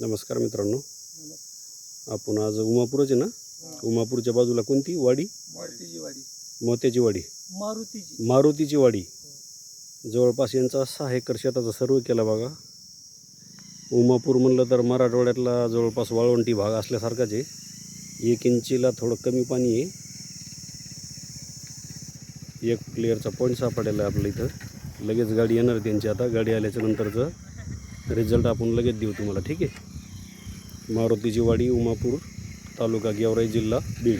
नमस्कार मित्रांनो. आपण आज उमापूरच आहे ना? उमापूरच्या बाजूला कोणती? वाडी? मारुतीची वाडी. मोत्याची वाडी. मारुतीची. मारुतीची वाडी. जवळपास यांचा सहा एकर शेताचा सर्वे केला बघा. उमापूर म्हणलं तर मराठवाड्यातला जवळपास वाळवंटी भाग असल्यासारखाच आहे. एक इंचीला थोडं कमी पाणी आहे. एक प्लेअरचा पॉईंट सापडेला आहे आपल्या इथं. लगेच गाडी येणार त्यांची आता. गाडी आल्याच्या नंतरचं रिझल्ट आपण लगेच देऊ तुम्हाला ठीक आहे? मारुतीची वाडी उमापूर तालुका गेवराई जिल्हा बीड.